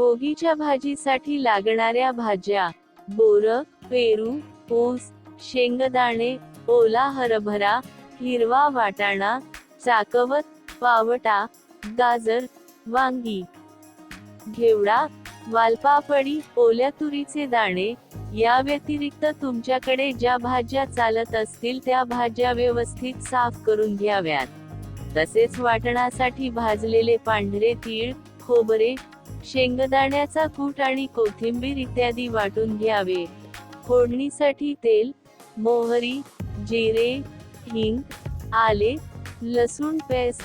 बोगीच्या भाजीसाठी लागणाऱ्या भाज्या बोर पेरू ऊस शेंगदाणे ओला हरभरा हिरवा वाटाणा चाकवत पावटा गाजर वांगी. घेवडा वालपापडी ओल्या तुरीचे दाणे या व्यतिरिक्त तुमच्याकडे ज्या भाज्या चालत असतील त्या भाज्या व्यवस्थित साफ करून घ्याव्यात. तसेच वाटणासाठी भाजलेले पांढरे तीळ खोबरे शेंगदाण्याचा कूट आणि कोथिंबीर इत्यादी वाटून घ्यावे. फोडणीसाठी तेल मोहरी जिरे हिंग आले लसूण पेस्ट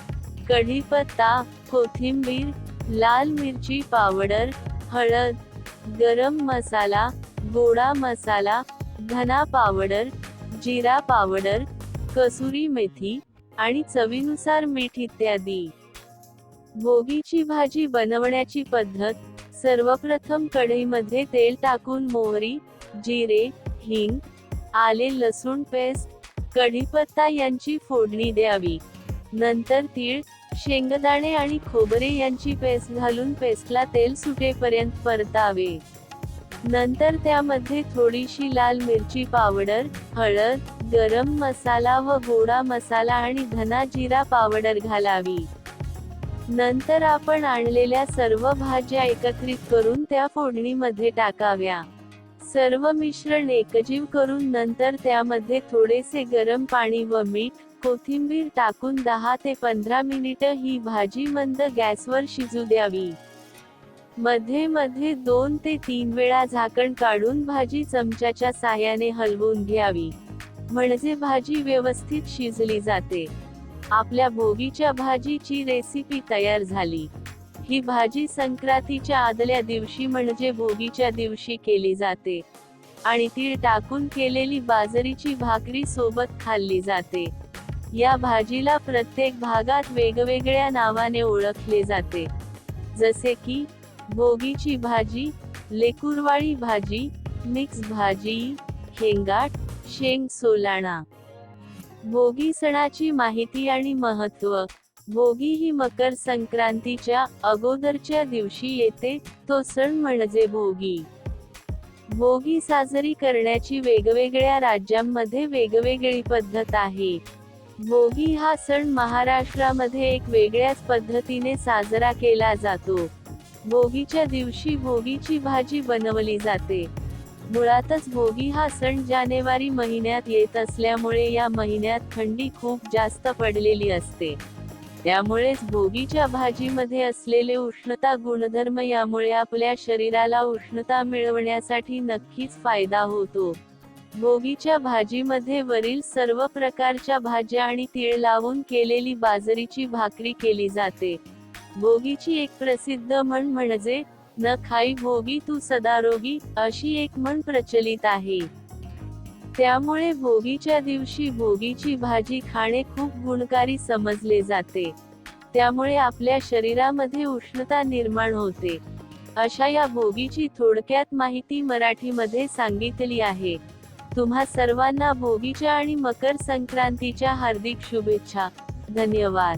कढीपत्ता कोथिंबीर लाल मिरची पावडर हळद गरम मसाला गोडा मसाला धना पावडर जिरा पावडर कसुरी मेथी आणि चवीनुसार मीठ इत्यादी. भोगीची भाजी बनवण्याची पद्धत सर्वप्रथम कढईमध्ये तेल टाकून मोहरी जिरे हिंग आले लसूण पेस्ट कढीपत्ता यांची फोडणी द्यावी. नंतर तीळ शेंगदाणे आणि खोबरे यांची पेस्ट घालून पेस्टला तेल सुटेपर्यंत परतावे. नंतर त्यामध्ये थोडीशी लाल मिरची पावडर हळद गरम मसाला व गोडा मसाला आणि धना जिरा पावडर घालावी. नंतर आपण आणलेल्या सर्व भाज्या एकत्रित करून त्या फोडणीमध्ये टाकाव्या. सर्व मिश्रण एकजीव करून नंतर त्यामध्ये थोडेसे गरम पाणी व मीठ कोथिंबीर टाकून दहा ते पंधरा मिनिटं ही भाजी मंद गॅसवर शिजू द्यावी. मध्ये मध्ये दोन ते तीन वेळा झाकण काढून भाजी चमच्याच्या साह्याने हलवून घ्यावी. म्हणजे भाजी व्यवस्थित शिजली जाते. आपल्या भोगीच्या भाजीची रेसिपी तयार झाली. ही भाजी संक्रांतीच्या आदल्या दिवशी म्हणजे भोगीच्या दिवशी केली जाते. आणि तीळ टाकून केलेली बाजरीची भाकरी सोबत खाल्ली जाते. या भाजीला प्रत्येक भागात वेगवेगळ्या नावाने ओळखले जाते. जसे की भोगीची भाजी लेकुरवाळी भाजी मिक्स भाजी हेंगाट शेंग सोलाणा. भोगी सणाची माहिती आणि महत्त्व भोगी ही मकर संक्रांतीच्या अगोदरच्या दिवशी येते तो सण म्हणजे भोगी. भोगी साजरी करण्याची वेगवेगळ्या राज्यांमध्ये वेगवेगळी पद्धत आहे. भोगी हा सण महाराष्ट्रामध्ये एक वेगळ्याच पद्धतीने साजरा केला जातो. भोगीच्या दिवशी भोगीची भाजी बनवली जाते. मुळातच भोगी हा सण जानेवारी महिन्यात येत असल्यामुळे या महिन्यात थंडी खूप जास्त पडलेली असते. त्यामुळेच भोगीच्या भाजीमध्ये असलेले उष्णता गुणधर्म यामुळे आपल्या शरीराला उष्णता मिळवण्यासाठी नक्कीच फायदा होतो. भोगीच्या भाजीमध्ये वरील सर्व प्रकारच्या भाज्या आणि तीळ लावून केलेली बाजरीची भाकरी केली जाते. भोगीची एक प्रसिद्ध म्हण म्हणजे न खाई भोगी तू सदारोगी अशी एक म्हण प्रचलित आहे. त्यामुळे भोगीच्या दिवशी भोगीची भाजी खाणे खूप गुणकारी समजले जाते. त्यामुळे आपल्या शरीरामध्ये उष्णता निर्माण होते. अशा या भोगीची थोडक्यात माहिती मराठीमध्ये सांगितली आहे. तुम्हा सर्वांना भोगीच्या आणि मकर संक्रांतीच्या हार्दिक शुभेच्छा. धन्यवाद.